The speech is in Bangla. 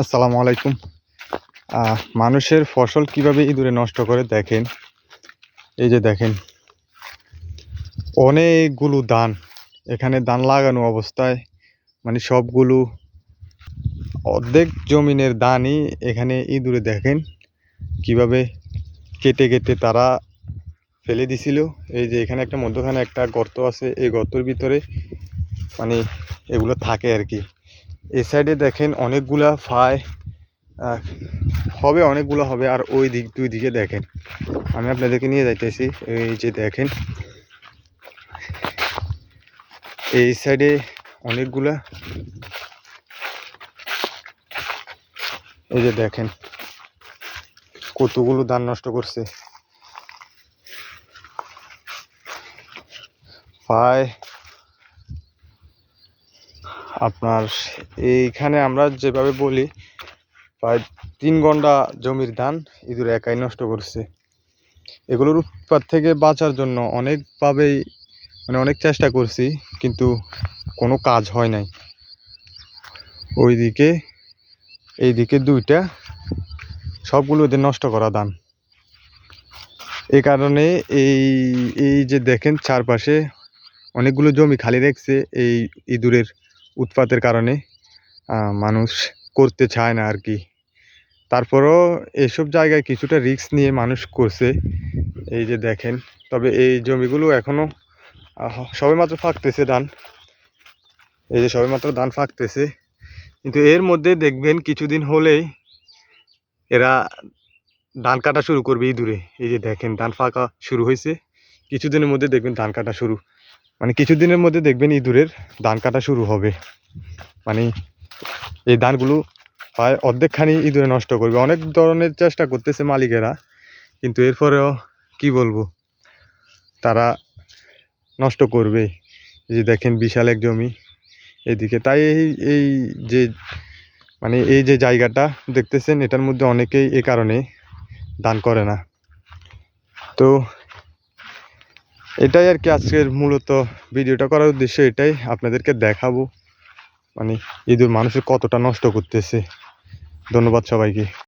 আসসালামু আলাইকুম। মানুষের ফসল কীভাবে ইঁদুরে নষ্ট করে দেখেন? এই যে দেখেন, অনেকগুলো ধান এখানে ধান লাগানো অবস্থায় মানে সবগুলো অর্ধেক জমিনের ধানই এখানে ইঁদুরে দেখেন, কীভাবে কেটে কেটে তারা ফেলে দিছিল। এই যে এখানে একটা মধ্যখানে একটা গর্ত আছে, এই গর্তের ভিতরে মানে এগুলো থাকে আর কি। এই সাইডে দেখেন অনেকগুলা ফায় হবে অনেকগুলো হবে আর ওই দিক, দুই দিকে দেখেন। আমি আপনাদেরকে নিয়ে যাইতেছি, এই যে দেখেন। এই সাইডে অনেকগুলা, এই যে দেখেন, কতগুলো ধান নষ্ট করছে। প্রায় আপনার এইখানে আমরা যেভাবে বলি, প্রায় তিন ঘণ্টা জমির ধান ইঁদুর একাই নষ্ট করছে। এগুলোর উৎপাত থেকে বাঁচার জন্য অনেকভাবেই মানে অনেক চেষ্টা করছি, কিন্তু কোনো কাজ হয় নাই। ওইদিকে, এইদিকে দুইটা, সবগুলো ওদের নষ্ট করা ধান। এই কারণে এই এই যে দেখেন, চারপাশে অনেকগুলো জমি খালি রাখছে এই ইঁদুরের উৎপাতের কারণে মানুষ করতে চায় না আর কি তারপরও এসব জায়গায় কিছুটা রিস্ক নিয়ে মানুষ করছে, এই যে দেখেন। তবে এই জমিগুলো এখনও সবেমাত্র ফাঁকতেছে ধান। এই যে সবেমাত্র ধান ফাঁকতেছে। কিন্তু এর মধ্যে দেখবেন কিছুদিন হলেই এরা ধান কাটা শুরু করবে ইঁদুরে। এই যে দেখেন, ধান ফাঁকা শুরু হয়েছে। কিছুদিনের মধ্যে দেখবেন ধান কাটা শুরু মানে কিছুদিনের মধ্যে দেখবেন ইঁদুরের ধান কাটা শুরু হবে। মানে এই ধানগুলো প্রায় অর্ধেকখানি ইঁদুরে নষ্ট করবে। অনেক ধরনের চেষ্টা করতেছে মালিকেরা, কিন্তু এরপরেও কি বলব? তারা নষ্ট করবে। যে দেখেন বিশাল এক জমি এদিকে। তাই এই এই যে মানে এই যে জায়গাটা দেখতেছেন, এটার মধ্যে অনেকেই এ কারণে দান করে না। তো এটাই আর কি আজকের মূলত ভিডিওটা করার উদ্দেশ্য এটাই, আপনাদেরকে দেখাবো। মানে ইঁদুর মানুষের কতটা নষ্ট করতেছে। ধন্যবাদ সবাইকে।